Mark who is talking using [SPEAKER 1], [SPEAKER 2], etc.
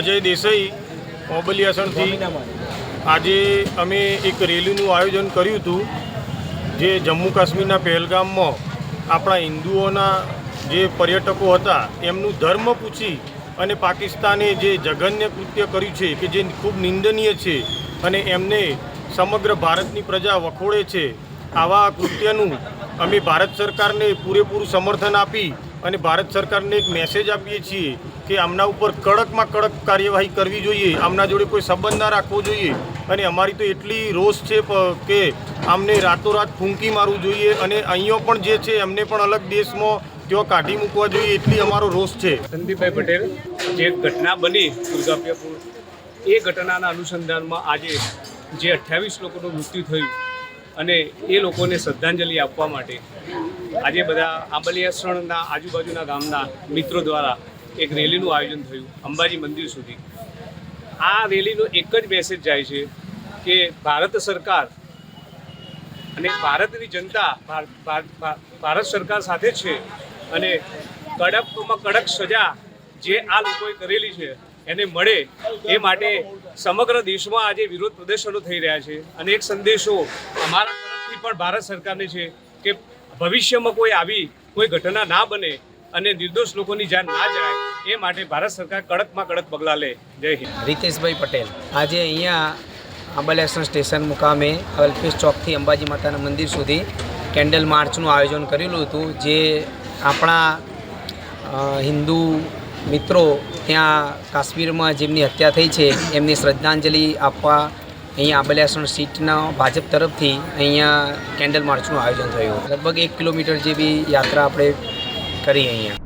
[SPEAKER 1] અજય દેસાઈ મોબલિયાસણથી આજે અમે એક રેલીનું આયોજન કર્યું હતું, જે જમ્મુ કાશ્મીરના પહેલગામમાં આપણા હિન્દુઓના જે પર્યટકો હતા, એમનું ધર્મ પૂછી અને પાકિસ્તાને જે જઘન્ય કૃત્ય કર્યું છે, કે જે ખૂબ નિંદનીય છે અને એમને સમગ્ર ભારતની પ્રજા વખોડે છે, આવા કૃત્યનું અમે ભારત સરકારને પૂરેપૂરું સમર્થન આપી અને ભારત સરકારને એક મેસેજ આપીએ છીએ કે આમના ઉપર કડકમાં કડક કાર્યવાહી કરવી જોઈએ, આમના જોડે કોઈ સંબંધ ના રાખવો જોઈએ. અને અમારી તો એટલી રોષ છે કે આમને રાતોરાત ફૂંકી મારવું જોઈએ અને અહીંયા પણ જે છે એમને પણ અલગ દેશમાં ત્યાં કાઢી મૂકવા જોઈએ એટલી અમારો રોષ છે.
[SPEAKER 2] સંદીપભાઈ પટેલ, જે ઘટના બની દુર્ગાપ્યાપુર એ ઘટનાના અનુસંધાનમાં આજે જે અઠ્યાવીસ લોકોનું મૃત્યુ થયું અને એ લોકોને શ્રદ્ધાંજલિ આપવા માટે આજે બધા આંબલિયાસણના આજુબાજુના ગામના મિત્રો દ્વારા એક રેલીનું આયોજન થયું અંબાજી મંદિર સુધી. આ રેલીનો એક જ મેસેજ જાય છે કે ભારત સરકાર અને ભારતની જનતા ભાર- ભાર- ભાર- ભારત સરકાર સાથે છે અને કડકમાં કડક સજા જે આ લોકોએ કરેલી છે એને મળે એ માટે સમગ્ર દેશમાં આજે વિરોધ પ્રદર્શનો થઈ રહ્યા છે. અને એક સંદેશો અમારા તરફથી પણ ભારત સરકારને છે કે ભવિષ્યમાં કોઈ આવી કોઈ ઘટના ના બને અને નિર્દોષ લોકોની જાન ના જાય, એ માટે ભારત સરકાર કડકમાં કડક પગલાં લે. જય હિન્દ.
[SPEAKER 3] રીતેશભાઈ પટેલ. આજે અહીંયા આંબલિયાસણ સ્ટેશન મુકામે અલ્પેશ ચોકથી અંબાજી માતાના મંદિર સુધી કેન્ડલ માર્ચનું આયોજન કરેલું હતું, જે આપણા હિન્દુ મિત્રો, ત્યાં કાશ્મીરમાં જેમની હત્યા થઈ છે, એમની શ્રદ્ધાંજલિ આપવા અહીંયા આંબલિયાસણ સીટના ભાજપ તરફથી અહીંયા કેન્ડલ માર્ચનું આયોજન થયું. લગભગ એક કિલોમીટર જેવી યાત્રા આપણે કરી અહીંયા.